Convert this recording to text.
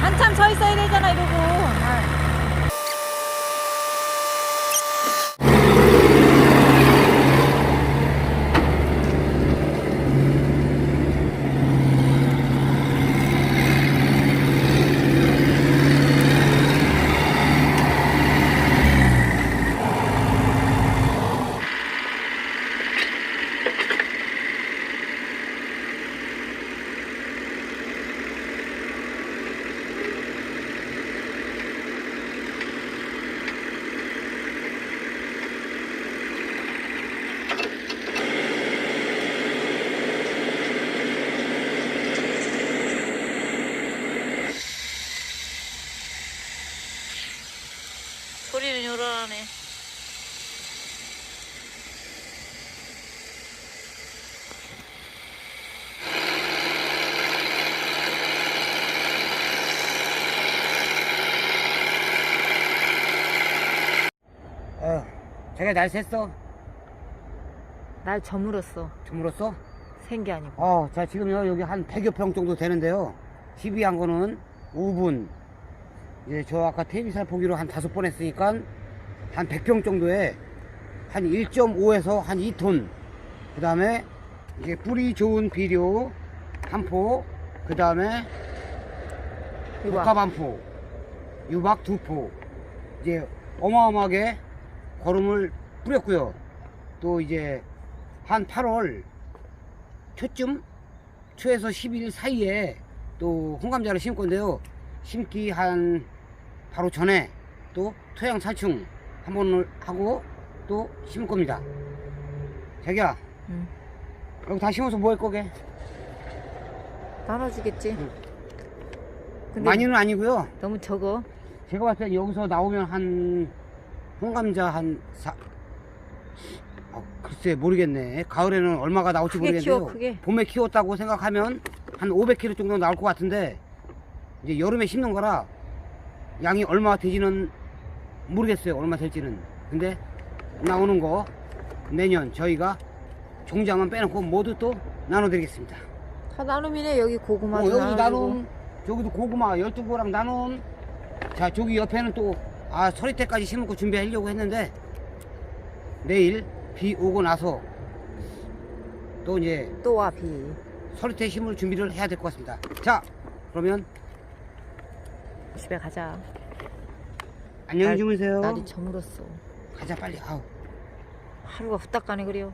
한참 서 있어야 되잖아 이러고. 소리는 요란하네. 어, 자기가 날 샜어? 날 저물었어. 주물었어? 생게 아니고. 어, 자, 지금 요, 여기 한 100여 평 정도 되는데요. TV한 거는 5분. 이제 저 아까 테이비살 보기로 한 다섯 번 했으니까 한 100평 정도에 한 1.5에서 한 2톤. 그 다음에 이제 뿌리 좋은 비료 한 포. 그 다음에 복합 한 포. 유박 두 포. 이제 어마어마하게 거름을 뿌렸고요. 또 이제 한 8월 초쯤 초에서 10일 사이에 또 홍감자를 심을 건데요. 심기 한 바로 전에 또 토양 살충 한 번을 하고 또 심을 겁니다. 자기야 응. 여기 다 심어서 뭐 할 거게? 나눠주겠지. 응. 근데 많이는 아니고요. 너무 적어. 제가 봤을 때 여기서 나오면 한 홍감자 한 사, 어, 글쎄 모르겠네. 가을에는 얼마가 나올지 모르겠는데요. 키워, 크게. 봄에 키웠다고 생각하면 한 500kg 정도 나올 것 같은데 이제 여름에 심는 거라 양이 얼마 되지는 모르겠어요. 얼마 될지는. 근데 나오는 거 내년 저희가 종자만 빼놓고 모두 또 나눠드리겠습니다. 다 나눔이네 여기 고구마. 어, 여기 나눔, 저기도 고구마 12고랑 나눔. 자, 저기 옆에는 또, 아, 서리태까지 심고 준비하려고 했는데, 내일 비 오고 나서 또 이제 또 와 비. 서리태 심을 준비를 해야 될 것 같습니다. 자, 그러면 집에 가자. 안녕히 날- 주무세요. 날이 저물었어. 가자, 빨리. 아우. 하루가 후딱 가네 그래요.